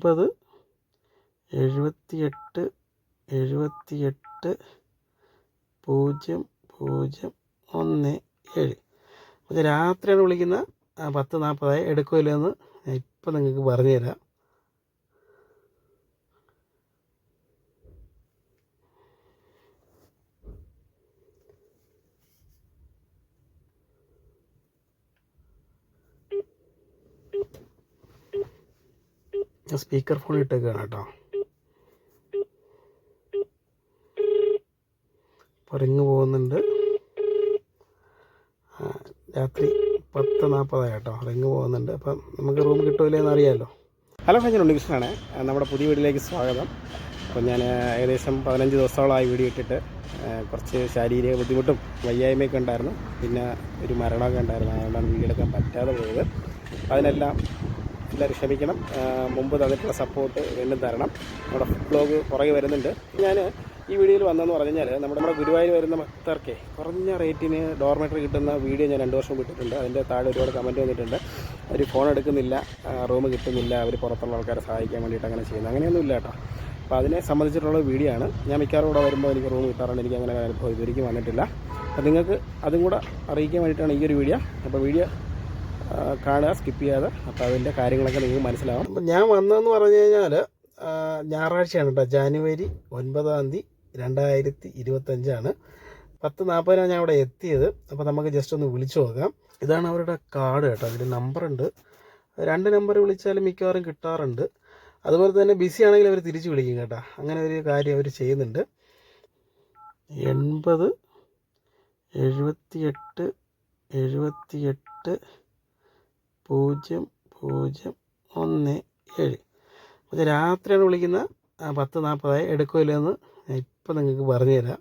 എൺപത് എഴുപത്തിയെട്ട് എഴുപത്തിയെട്ട് പൂജ്യം പൂജ്യം ഒന്ന് ഏഴ്. ഇത് രാത്രിയാണ് വിളിക്കുന്നത് പത്ത് നാൽപ്പതായി എടുക്കുമല്ലോ ഞാൻ ഇപ്പം നിങ്ങൾക്ക് പറഞ്ഞു തരാം സ്പീക്കർ ഫോൺ ഇട്ടേക്കാണ് കേട്ടോ. റിങ് പോകുന്നുണ്ട്. രാത്രി പത്ത് നാൽപ്പതായി കേട്ടോ റിങ് പോകുന്നുണ്ട്. അപ്പം നമുക്ക് റൂം കിട്ടുമല്ലോ എന്ന് അറിയാമല്ലോ ഹലോ ഫ്രണ്ട്സ് ഉണ്ണികൃഷ്ണനാണ് നമ്മുടെ പുതിയ വീട്ടിലേക്ക് സ്വാഗതം. അപ്പോൾ ഞാൻ ഏകദേശം പതിനഞ്ച് ദിവസത്തോളമായി വീഡിയോ ഇട്ടിട്ട് കുറച്ച് ശാരീരിക ബുദ്ധിമുട്ടും വയ്യായ്മയൊക്കെ ഉണ്ടായിരുന്നു. പിന്നെ ഒരു മരണമൊക്കെ ഉണ്ടായിരുന്നു. അതുകൊണ്ടാണ് വീഡിയോ പറ്റാതെ പോയത്. അതിനെല്ലാം എല്ലാവരും ക്ഷമിക്കണം. മുമ്പ് തന്നിട്ടുള്ള സപ്പോർട്ട് വീണ്ടും തരണം. നമ്മുടെ ബ്ലോഗ് പുറകെ വരുന്നുണ്ട്. ഞാൻ ഈ വീഡിയോയിൽ വന്നതെന്ന് പറഞ്ഞു കഴിഞ്ഞാൽ നമ്മുടെ നമ്മുടെ ഗുരുവായൂർ വരുന്ന ഭക്തർക്ക് കുറഞ്ഞ റേറ്റിന് ഡോർമെറ്ററി കിട്ടുന്ന വീഡിയോ ഞാൻ രണ്ട് വർഷം വിട്ടിട്ടുണ്ട് അതിന്റെ താഴെ ഒരുപാട് കമന്റ് വന്നിട്ടുണ്ട്. അവർ ഫോൺ എടുക്കുന്നില്ല റൂം കിട്ടുന്നില്ല അവർ പുറത്തുള്ള ആൾക്കാരെ സഹായിക്കാൻ വേണ്ടിയിട്ട് അങ്ങനെ ചെയ്യുന്നത്. അങ്ങനെയൊന്നും ഇല്ല കേട്ടോ. അപ്പോൾ അതിനെ സംബന്ധിച്ചിട്ടുള്ള വീഡിയോ ആണ്. ഞാൻ മിക്കവാറും ഇവിടെ വരുമ്പോൾ എനിക്ക് റൂം കിട്ടാറുണ്ട്. എനിക്ക് അങ്ങനെ അനുഭവം ഇതുവരെയ്ക്കും വന്നിട്ടില്ല. അപ്പോൾ നിങ്ങൾക്ക് അതും കൂടെ അറിയിക്കാൻ വേണ്ടിയിട്ടാണ് ഈ ഒരു വീഡിയോ അപ്പോൾ വീഡിയോ കാണുക സ്കിപ്പ് ചെയ്യാതെ. അപ്പോൾ അതിന്റെ കാര്യങ്ങളൊക്കെ നിങ്ങൾക്ക് മനസ്സിലാവും. അപ്പം ഞാൻ വന്നതെന്ന് പറഞ്ഞു കഴിഞ്ഞാൽ ഞായറാഴ്ചയാണ് കേട്ടോ. ജാനുവരി ഒൻപതാം തീയതി രണ്ടായിരത്തി ഇരുപത്തഞ്ചാണ് പത്ത് നാൽപ്പതിനാണ് ഞാൻ അവിടെ എത്തിയത്. അപ്പോൾ നമുക്ക് ജസ്റ്റ് ഒന്ന് വിളിച്ചു നോക്കാം. ഇതാണ് അവരുടെ കാർഡ് കേട്ടോ. അതിൽ നമ്പറുണ്ട് രണ്ട് നമ്പർ വിളിച്ചാലും മിക്കവാറും കിട്ടാറുണ്ട്. അതുപോലെ തന്നെ ബിസി ആണെങ്കിൽ അവർ തിരിച്ച് വിളിക്കും കേട്ടോ. അങ്ങനെ ഒരു കാര്യം അവർ ചെയ്യുന്നുണ്ട്. എൺപത് എഴുപത്തിയെട്ട് എഴുപത്തിയെട്ട് പൂജ്യം പൂജ്യം ഒന്ന് ഏഴ്. ഇത് രാത്രിയാണ് വിളിക്കുന്ന പത്ത് നാൽപ്പതായി എടുക്കുമല്ലോ എന്ന് ഞാൻ ഇപ്പം നിങ്ങൾക്ക് പറഞ്ഞു തരാം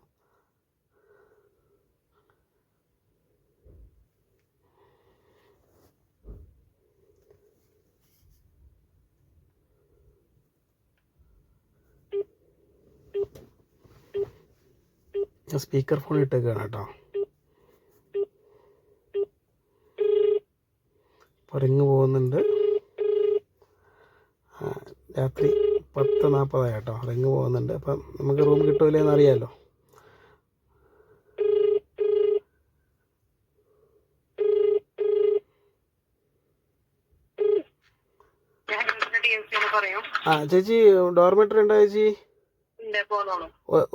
സ്പീക്കർ ഫോൺ ഇട്ടേക്കാണ് കേട്ടോ. റിങ് പോകുന്നുണ്ട്. ആ, രാത്രി പത്ത് നാൽപ്പതായി കേട്ടോ. റിങ് പോകുന്നുണ്ട്. അപ്പം നമുക്ക് റൂം കിട്ടുമല്ലോ എന്ന് അറിയാമല്ലോ ഞാൻ ടി പറയും. ആ ചേച്ചി ഡോർമെറ്ററി ഉണ്ടോ ചേച്ചി?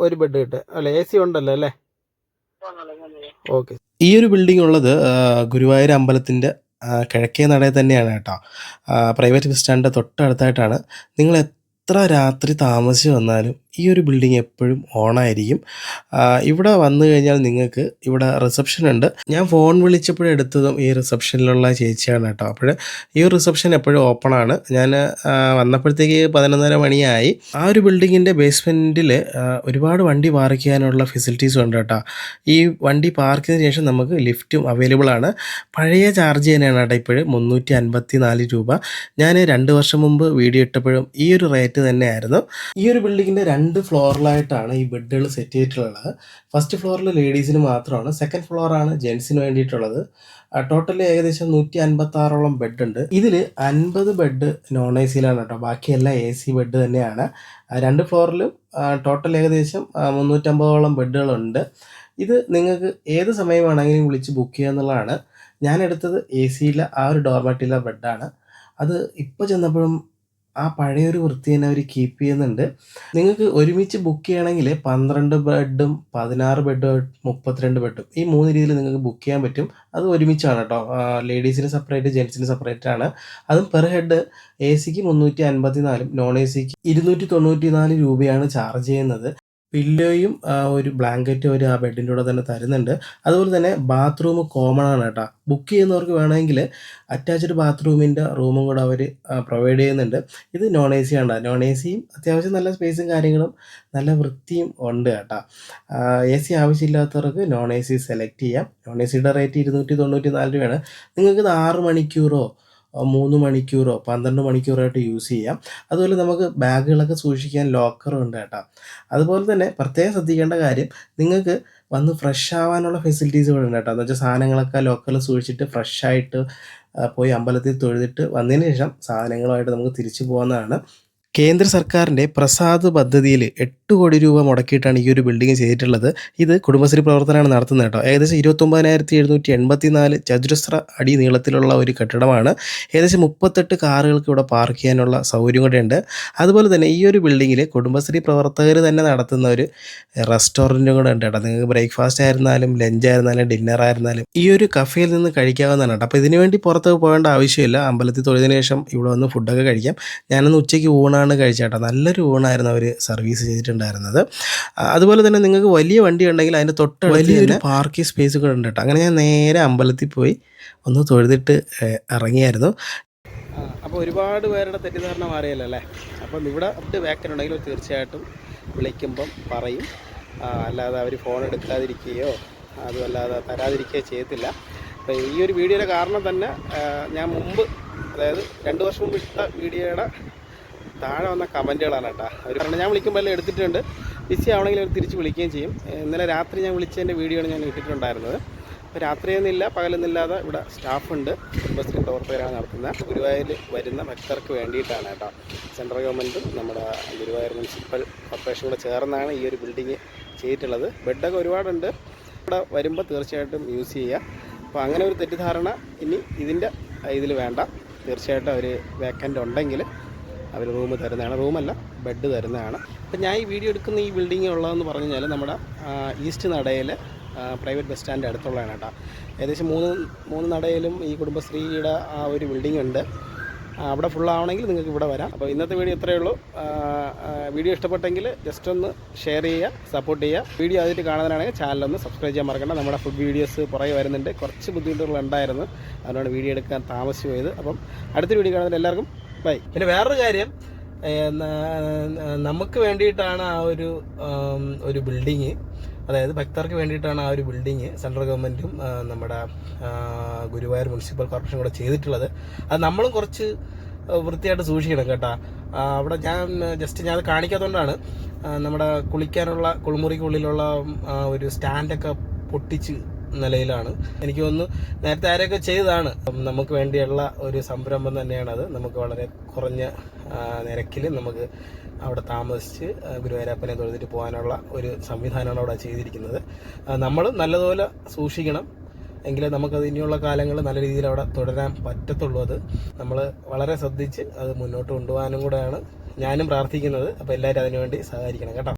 ഒരു ബെഡ് കിട്ടുക അല്ല എ സി ഉണ്ടല്ലോ അല്ലേ? ഓക്കെ. ഈ ഒരു ബിൽഡിംഗ് ഉള്ളത് ഗുരുവായൂർ അമ്പലത്തിന്റെ കിഴക്കേ നടയിൽ തന്നെയാണ് കേട്ടോ. പ്രൈവറ്റ് ബസ് സ്റ്റാൻഡിന്റെ തൊട്ടടുത്തായിട്ടാണ്. നിങ്ങൾ എത്ര രാത്രി താമസിച്ച് വന്നാലും ഈ ഒരു ബിൽഡിംഗ് എപ്പോഴും ഓണായിരിക്കും. ഇവിടെ വന്നു കഴിഞ്ഞാൽ നിങ്ങൾക്ക് ഇവിടെ റിസപ്ഷൻ ഉണ്ട്. ഞാൻ ഫോൺ വിളിച്ചപ്പോഴും എടുത്തതും ഈ റിസപ്ഷനിലുള്ള ചേച്ചിയാണ് കേട്ടോ. അപ്പോൾ ഈ റിസപ്ഷൻ എപ്പോഴും ഓപ്പൺ ആണ്. ഞാൻ വന്നപ്പോഴത്തേക്ക് പതിനൊന്നര മണിയായി. ആ ഒരു ബിൽഡിങ്ങിന്റെ ബേസ്മെന്റിൽ ഒരുപാട് വണ്ടി പാർക്ക് ചെയ്യാനുള്ള ഫെസിലിറ്റീസും ഉണ്ട് കേട്ടോ. ഈ വണ്ടി പാർക്ക് ചെയ്തതിന് ശേഷം നമുക്ക് ലിഫ്റ്റും അവൈലബിൾ ആണ്. പഴയ ചാർജ് തന്നെയാണ് കേട്ടോ ഇപ്പോഴും മുന്നൂറ്റി അൻപത്തി നാല് രൂപ. ഞാൻ രണ്ട് വർഷം മുമ്പ് വീഡിയോ ഇട്ടപ്പോഴും ഈ ഒരു റേറ്റ് തന്നെയായിരുന്നു. ഈ ഒരു ബിൽഡിങ്ങിന്റെ രണ്ട് ഫ്ലോറിലായിട്ടാണ് ഈ ബെഡുകൾ സെറ്റ് ചെയ്തിട്ടുള്ളത്. ഫസ്റ്റ് ഫ്ലോറിൽ ലേഡീസിന് മാത്രമാണ് സെക്കൻഡ് ഫ്ലോറാണ് ജെൻസിന് വേണ്ടിയിട്ടുള്ളത്. ടോട്ടൽ ഏകദേശം നൂറ്റി അൻപത്തി ആറോളം ഉണ്ട് ഇതിൽ അൻപത് ബെഡ് നോൺ എ സിയിലാണ് കേട്ടോ. ബാക്കിയെല്ലാം എ സി ബെഡ് തന്നെയാണ്. രണ്ട് ഫ്ലോറിലും ടോട്ടൽ ഏകദേശം മുന്നൂറ്റമ്പതോളം ബെഡുകളുണ്ട്. ഇത് നിങ്ങൾക്ക് ഏത് സമയം വേണമെങ്കിലും വിളിച്ച് ബുക്ക് ചെയ്യുക എന്നുള്ളതാണ്. ഞാൻ എടുത്തത് എ സിയിലെ ആ ഒരു ഡോർമാറ്റിയിലെ ബെഡാണ് അത് ഇപ്പോൾ ചെന്നപ്പോഴും ആ പഴയൊരു വൃത്തി തന്നെ അവർ കീപ്പ് ചെയ്യുന്നുണ്ട്. നിങ്ങൾക്ക് ഒരുമിച്ച് ബുക്ക് ചെയ്യണമെങ്കിൽ പന്ത്രണ്ട് ബെഡും പതിനാറ് ബെഡും മുപ്പത്തിരണ്ട് ബെഡും ഈ മൂന്ന് രീതിയിൽ നിങ്ങൾക്ക് ബുക്ക് ചെയ്യാൻ പറ്റും. അത് ഒരുമിച്ചാണ് കേട്ടോ. ലേഡീസിന് സെപ്പറേറ്റ് ജെൻസിന് സെപ്പറേറ്റ് ആണ്. അതും പെർ ഹെഡ് എ സിക്ക് മുന്നൂറ്റി അൻപത്തി നാലും നോൺ എ സിക്ക് ഇരുന്നൂറ്റി തൊണ്ണൂറ്റി നാല് രൂപയാണ് ചാർജ് ചെയ്യുന്നത്. പില്ലോയും ആ, ഒരു ബ്ലാങ്കറ്റും ഒരു ആ ബെഡിന്റെ കൂടെ തന്നെ തരുന്നുണ്ട്. അതുപോലെ തന്നെ ബാത്റൂം കോമൺ ആണ് കേട്ടോ. ബുക്ക് ചെയ്യുന്നവർക്ക് വേണമെങ്കിൽ അറ്റാച്ച്ഡ് ബാത്റൂമിന്റെ റൂമും കൂടെ അവർ പ്രൊവൈഡ് ചെയ്യുന്നുണ്ട്. ഇത് നോൺ എ സി ആണ് നോൺ എ സിയും അത്യാവശ്യം നല്ല സ്പേസും കാര്യങ്ങളും നല്ല വൃത്തിയും ഉണ്ട് കേട്ടോ. എ സി ആവശ്യമില്ലാത്തവർക്ക് നോൺ എ സി സെലക്ട് ചെയ്യാം. നോൺ എ സിയുടെ റേറ്റ് ഇരുന്നൂറ്റി തൊണ്ണൂറ്റി നാല് രൂപയാണ്. നിങ്ങൾക്ക് ആറ് മണിക്കൂറോ മൂന്ന് മണിക്കൂറോ പന്ത്രണ്ട് മണിക്കൂറോ ആയിട്ട് യൂസ് ചെയ്യാം. അതുപോലെ നമുക്ക് ബാഗുകളൊക്കെ സൂക്ഷിക്കാൻ ലോക്കറും ഉണ്ട് കേട്ടോ. അതുപോലെ തന്നെ പ്രത്യേകം ശ്രദ്ധിക്കേണ്ട കാര്യം നിങ്ങൾക്ക് വന്ന് ഫ്രഷ് ആവാനുള്ള ഫെസിലിറ്റീസ് ഇവിടെ ഉണ്ട് കേട്ടോ. എന്ന് വെച്ചാൽ സാധനങ്ങളൊക്കെ ലോക്കറിൽ സൂക്ഷിച്ചിട്ട് ഫ്രഷായിട്ട് പോയി അമ്പലത്തിൽ തൊഴുതിട്ട് വന്നതിന് ശേഷം സാധനങ്ങളുമായിട്ട് നമുക്ക് തിരിച്ചു പോകുന്നതാണ് കേന്ദ്ര സർക്കാരിന്റെ പ്രസാദ് പദ്ധതിയിൽ എട്ട് കോടി രൂപ മുടക്കിയിട്ടാണ് ഈ ഒരു ബിൽഡിംഗ് ചെയ്തിട്ടുള്ളത്. ഇത് കുടുംബശ്രീ പ്രവർത്തനമാണ് നടത്തുന്നത് കേട്ടോ. ഏകദേശം ഇരുപത്തൊമ്പതിനായിരത്തി എഴുന്നൂറ്റി എൺപത്തി നാല് ചതുരശ്ര അടി നീളത്തിലുള്ള ഒരു കെട്ടിടമാണ്. ഏകദേശം മുപ്പത്തെട്ട് കാറുകൾക്ക് ഇവിടെ പാർക്ക് ചെയ്യാനുള്ള സൗകര്യം കൂടെ ഉണ്ട്. അതുപോലെ തന്നെ ഈ ഒരു ബിൽഡിങ്ങിൽ കുടുംബശ്രീ പ്രവർത്തകർ തന്നെ നടത്തുന്ന ഒരു റെസ്റ്റോറന്റും കൂടെ ഉണ്ട് കേട്ടോ. നിങ്ങൾക്ക് ബ്രേക്ക്ഫാസ്റ്റ് ആയിരുന്നാലും ലഞ്ച് ആയിരുന്നാലും ഡിന്നർ ആയിരുന്നാലും ഈ ഒരു കഫേയിൽ നിന്ന് കഴിക്കാവുന്നതാണ് കേട്ടോ. അപ്പോൾ ഇതിനുവേണ്ടി പുറത്ത് പോകേണ്ട ആവശ്യമില്ല. അമ്പലത്തിൽ തൊഴുതിന് ശേഷം ഇവിടെ വന്ന് ഫുഡൊക്കെ കഴിക്കാം. ഞാനൊന്ന് ഉച്ചയ്ക്ക് ഊണാണ് കഴിച്ചേട്ടോ. നല്ലൊരു ഊണായിരുന്നു അവർ സർവീസ് ചെയ്തിട്ടുണ്ടായിരുന്നത്. അതുപോലെ തന്നെ നിങ്ങൾക്ക് വലിയ വണ്ടി ഉണ്ടെങ്കിൽ അതിന്റെ തൊട്ട് വലിയൊരു പാർക്കിംഗ് സ്പേസ് കൂടെ ഉണ്ട് കേട്ടോ. അങ്ങനെ ഞാൻ നേരെ അമ്പലത്തിൽ പോയി ഒന്ന് തൊഴുതിട്ട് ഇറങ്ങിയായിരുന്നു. അപ്പോൾ ഒരുപാട് പേരുടെ തെറ്റിദ്ധാരണ മാറിയല്ലോ അല്ലേ? അപ്പം ഇവിടെ അപ്ഡ് വേക്കൻ ഉണ്ടെങ്കിൽ തീർച്ചയായിട്ടും വിളിക്കുമ്പം പറയും. അല്ലാതെ അവർ ഫോൺ എടുക്കാതിരിക്കുകയോ അതുമല്ലാതെ തരാതിരിക്കുകയോ ചെയ്യത്തില്ല. അപ്പോൾ ഈ ഒരു വീഡിയോയുടെ കാരണം തന്നെ ഞാൻ മുമ്പ് അതായത് രണ്ട് വർഷം മുമ്പ് ഇട്ട വീഡിയോയുടെ താഴെ വന്ന കമന്റുകളാണ് കേട്ടോ. അവർ പറഞ്ഞാൽ ഞാൻ വിളിക്കുമ്പോൾ എല്ലാം എടുത്തിട്ടുണ്ട്. ബിസി ആവണമെങ്കിൽ അവർ തിരിച്ച് വിളിക്കുകയും ചെയ്യും. ഇന്നലെ രാത്രി ഞാൻ വിളിച്ചതിന്റെ വീഡിയോ ഞാൻ ഇട്ടിട്ടുണ്ടായിരുന്നത്. അപ്പോൾ രാത്രിയൊന്നുമില്ല പകലൊന്നുമില്ലാതെ ഇവിടെ സ്റ്റാഫുണ്ട് കുടുംബശ്രീ പ്രവർത്തകരാണ് നടത്തുന്നത്. ഗുരുവായൂർ വരുന്ന ഭക്തർക്ക് വേണ്ടിയിട്ടാണ് കേട്ടോ. സെൻട്രൽ ഗവൺമെന്റും നമ്മുടെ ഗുരുവായൂർ മുനിസിപ്പൽ കോർപ്പറേഷൻ കൂടെ ചേർന്നാണ് ഈ ഒരു ബിൽഡിങ് ചെയ്തിട്ടുള്ളത്. ബെഡൊക്കെ ഒരുപാടുണ്ട്. ഇവിടെ വരുമ്പോൾ തീർച്ചയായിട്ടും യൂസ് ചെയ്യുക. അപ്പോൾ അങ്ങനെ ഒരു തെറ്റിദ്ധാരണ ഇനി ഇതിന്റെ ഇതിൽ വേണ്ട. തീർച്ചയായിട്ടും അവർ വേക്കന്റ് ഉണ്ടെങ്കിൽ അവർ റൂം തരുന്നതാണ്. റൂമല്ല ബെഡ് തരുന്നതാണ്. അപ്പം ഞാൻ ഈ വീഡിയോ എടുക്കുന്ന ഈ ബിൽഡിംഗ് ഉള്ളതെന്ന് പറഞ്ഞു കഴിഞ്ഞാൽ നമ്മുടെ ഈസ്റ്റ് നടയിൽ പ്രൈവറ്റ് ബസ് സ്റ്റാൻഡ് അടുത്തുള്ളതാണ് കേട്ടോ. ഏകദേശം മൂന്ന് മൂന്ന് നടയിലും ഈ കുടുംബശ്രീയുടെ ആ ഒരു ബിൽഡിംഗ് ഉണ്ട്. അവിടെ ഫുള്ളാവണമെങ്കിൽ നിങ്ങൾക്ക് ഇവിടെ വരാം. അപ്പോൾ ഇന്നത്തെ വീഡിയോ ഇത്രയേ ഉള്ളൂ. വീഡിയോ ഇഷ്ടപ്പെട്ടെങ്കിൽ ജസ്റ്റ് ഒന്ന് ഷെയർ ചെയ്യുക സപ്പോർട്ട് ചെയ്യുക. വീഡിയോ ആദ്യമായിട്ട് കാണുന്നതിനാണെങ്കിൽ ചാനലൊന്ന് സബ്സ്ക്രൈബ് ചെയ്യാൻ മറക്കണ്ട. നമ്മുടെ ഫുഡ് വീഡിയോസ് പുറകെ വരുന്നുണ്ട്. കുറച്ച് ബുദ്ധിമുട്ടുകൾ ഉണ്ടായിരുന്നു. അതുകൊണ്ട് വീഡിയോ എടുക്കാൻ താമസിച്ചു പോയത്. അപ്പം അടുത്ത വീഡിയോ കാണുന്നതിൽ എല്ലാവർക്കും ബൈ പിന്നെ വേറൊരു കാര്യം നമുക്ക് വേണ്ടിയിട്ടാണ് ആ ഒരു ഒരു ബിൽഡിങ് അതായത് ഭക്തർക്ക് വേണ്ടിയിട്ടാണ് ആ ഒരു ബിൽഡിങ് സെൻട്രൽ ഗവൺമെന്റും നമ്മുടെ ഗുരുവായൂർ മുനിസിപ്പൽ കോർപ്പറേഷനും കൂടെ ചെയ്തിട്ടുള്ളത്. അത് നമ്മളും കുറച്ച് വൃത്തിയായിട്ട് സൂക്ഷിക്കണം കേട്ടോ. അവിടെ ഞാൻ ജസ്റ്റ് ഞാൻ അത് കാണിക്കാത്തതുകൊണ്ടാണ് നമ്മുടെ കുളിക്കാനുള്ള കുളിമുറിക്കുള്ളിലുള്ള ഒരു സ്റ്റാൻഡൊക്കെ പൊട്ടിച്ച് നിലയിലാണ്. എനിക്ക് തോന്നുന്നു നേരത്തെ ആരെയൊക്കെ ചെയ്തതാണ്. നമുക്ക് വേണ്ടിയുള്ള ഒരു സംരംഭം തന്നെയാണ് അത് നമുക്ക് വളരെ കുറഞ്ഞ നിരക്കിൽ നമുക്ക് അവിടെ താമസിച്ച് ഗുരുവായൂരപ്പനെ തൊഴുതിട്ട് പോകാനുള്ള ഒരു സംവിധാനമാണ് അവിടെ ചെയ്തിരിക്കുന്നത്. നമ്മൾ നല്ലതുപോലെ സൂക്ഷിക്കണം. എങ്കിലേ നമുക്കത് ഇനിയുള്ള കാലങ്ങൾ നല്ല രീതിയിൽ അവിടെ തുടരാൻ പറ്റത്തുള്ളൂ അത്. നമ്മൾ വളരെ ശ്രദ്ധിച്ച് അത് മുന്നോട്ട് കൊണ്ടുപോകാനും കൂടെയാണ് ഞാനും പ്രാർത്ഥിക്കുന്നത്. അപ്പോൾ എല്ലാവരും അതിനുവേണ്ടി സഹകരിക്കണം. കേട്ടോ.